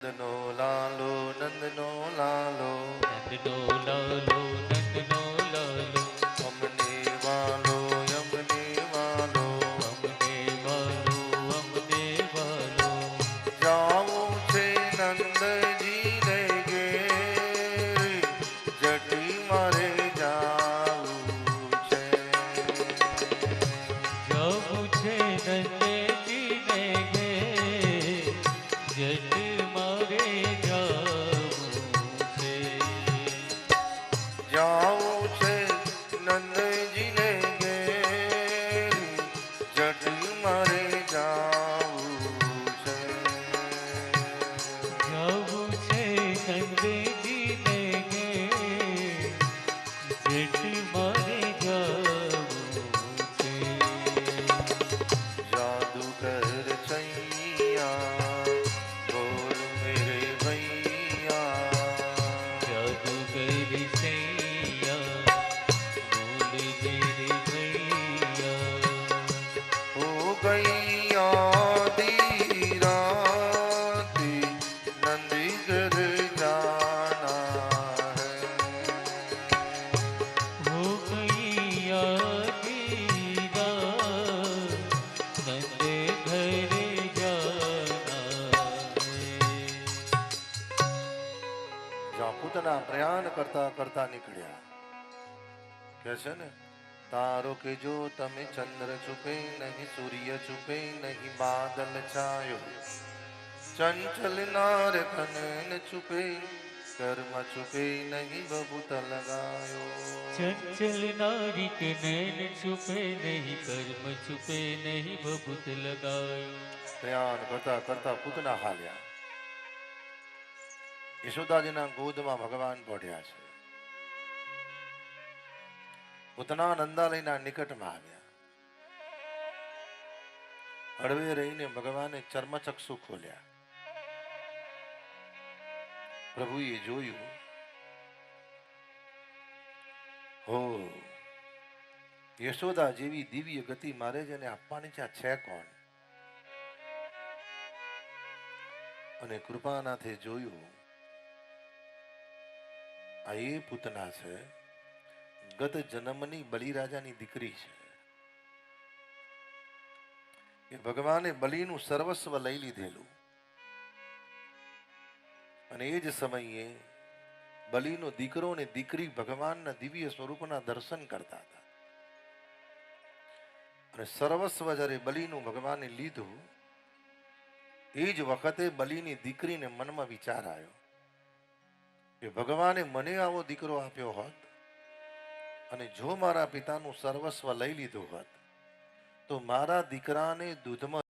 નંદનો લાલો નંદનો લાલો નંદનો લાલો નંદનો લાલો અમને વાલો અમને વાલો અમને વાલો અમને વાલો જાવું છે નંદજીને ઘેર જટી મારે જાવું છે જવું છે નંદેજીને પોતના પ્રયાણ કરતા કરતા નીકળ્યા કે છે ને તારો કે જો તમે ચંદ્ર છુપે નહીં સૂર્ય છુપે નહીં બાદલ છાયો ચંચલ નાર તન છુપે કર્મ છુપે નહીં બબુત લગાયો ચંચલ નારી કે નૈન છુપે નહીં કર્મ છુપે નહીં બબુત લગાયો પ્રયાણ કરતા કરતા પૂતના હાલ્યા યશોદાજીના ગોદમાં ભગવાન પડ્યા છે. પોતાના નંદાલયના નિકટમાં આવ્યા. હળવે રહીને ભગવાને ચર્મચક્ષુ ખોલ્યા. પ્રભુએ જોયું, હો, યશોદા જેવી દિવ્ય ગતિ મારે જેને આપવાની છે છે કોણ? અને કૃપાનાથે જોયું આ એ પૂતના છે. ગત જન્મની બલિરાજાની દીકરી છે. એ ભગવાને બલિનું સર્વસ્વ લઈ લીધેલું. અને એ જ સમયે બલિનો દીકરો ને દીકરી ભગવાનના દિવ્ય સ્વરૂપના દર્શન કરતા હતા. અને સર્વસ્વ જ્યારે બલિનું ભગવાને લીધું, એ જ વખતે બલિની દીકરીને મનમાં વિચાર આવ્યો. કે ભગવાને મને આવો દીકરો આપ્યો હોત અને જો મારા પિતાનું સર્વસ્વ લઈ લીધું હોત, તો મારા દીકરાને દૂધમાં